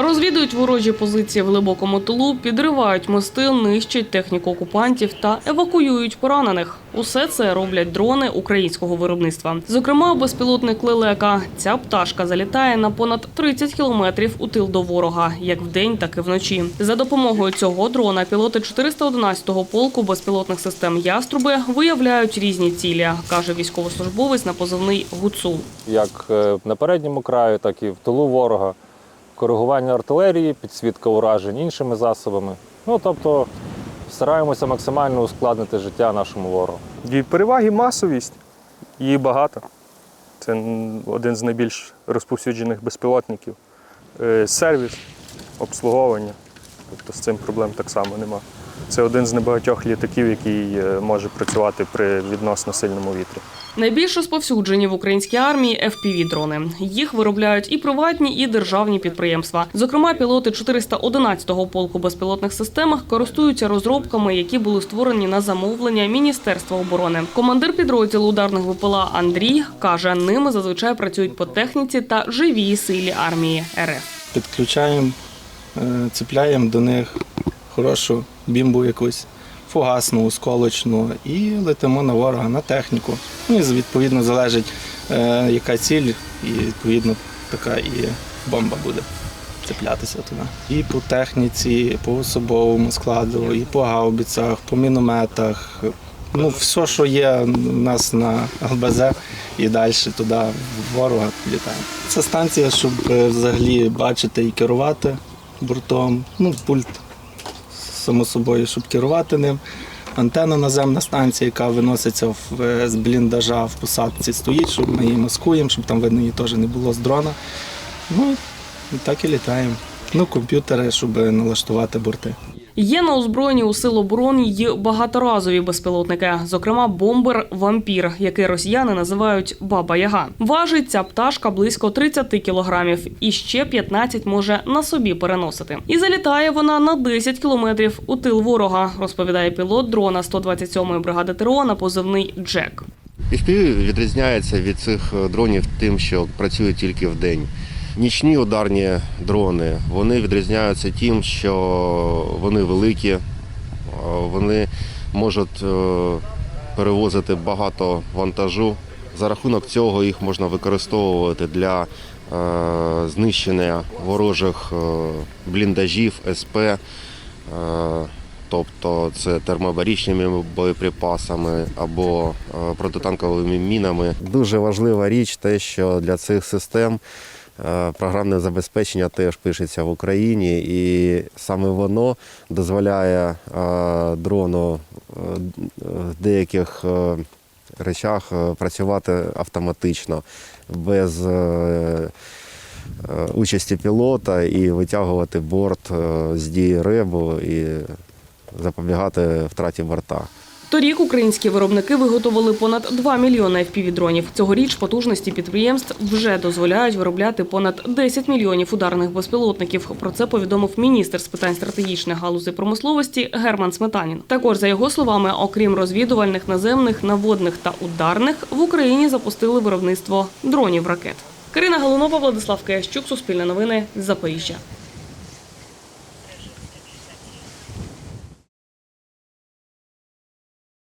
Розвідують ворожі позиції в глибокому тилу, підривають мости, нищать техніку окупантів та евакуюють поранених. Усе це роблять дрони українського виробництва. Зокрема, безпілотник лелека. Ця пташка залітає на понад 30 кілометрів у тил до ворога, як вдень, так і вночі. За допомогою цього дрона пілоти 411-го полку безпілотних систем Яструби виявляють різні цілі, каже військовослужбовець на позивний Гуцул. як е, на передньому краю, так і в тилу ворога, коригування артилерії, підсвітка уражень іншими засобами. Ну тобто стараємося максимально ускладнити життя нашому ворогу. І переваги масовість, її багато. Це один з найбільш розповсюджених безпілотників. Е, Сервіс, обслуговування. Тобто з цим проблем так само нема. Це один з небагатьох літаків, який е, може працювати при відносно сильному вітрі. Найбільш розповсюджені в українській армії fpv дрони. Їх виробляють і приватні, і державні підприємства. Зокрема, пілоти 411-го полку безпілотних системах користуються розробками, які були створені на замовлення Міністерства оборони. Командир підрозділу ударних ВПЛА Андрій каже, ними зазвичай працюють по техніці та живій силі армії РФ. підключаємо, е, цепляємо до них хорошу бімбу якусь, фугасну, осколочну і летимо на ворога, на техніку. Ну і відповідно залежить, е, яка ціль, і відповідно така і бомба буде цеплятися туди. І по техніці, і по особовому складу, і по гаубицях, по мінометах. Ну, все, що є у нас на ЛБЗ і далі туди в ворога літаємо. Це станція, щоб е, взагалі бачити і керувати бортом. Ну, пульт, само собою, щоб керувати ним. Антенна наземна станція, яка виноситься в, е, з бліндажа в посадці, стоїть, щоб ми її маскуємо, щоб там видно її теж не було з дрона. Ну, і так і літаємо. Ну, комп'ютери, щоб налаштувати борти. Є на озброєнні у сил оборони й багаторазові безпілотники, зокрема бомбер Вампір, який росіяни називають Баба Яга. Важить ця пташка близько 30 кілограмів, і ще 15 може на собі переносити. І залітає вона на 10 кілометрів у тил ворога, розповідає пілот дрона 127-ї бригади ТРО на позивний Джек. FPV відрізняється від цих дронів тим, що працює тільки в день. Нічні ударні дрони вони відрізняються тим, що вони великі, е, вони можуть е, перевозити багато вантажу. За рахунок цього їх можна використовувати для е, знищення ворожих бліндажів, СП. Тобто це термобарічними боєприпасами або протитанковими мінами. Дуже важлива річ те, що для цих систем програмне забезпечення теж пишеться в Україні, і саме воно дозволяє е, дрону е, в деяких е, речах е, працювати автоматично без е, е, участі пілота і витягувати борт е, з дії ребу і запобігати втраті борта. Торік українські виробники виготовили понад 2 мільйони FPV-дронів. Цьогоріч потужності підприємств вже дозволяють виробляти понад 10 мільйонів ударних безпілотників. Про це повідомив міністр з питань стратегічних галузей промисловості Герман Сметанін. Також за його словами, окрім розвідувальних наземних, наводних та ударних, в Україні запустили виробництво дронів ракет. Карина Галунова, Владислав Киящук, Суспільне новини, Запоріжжя.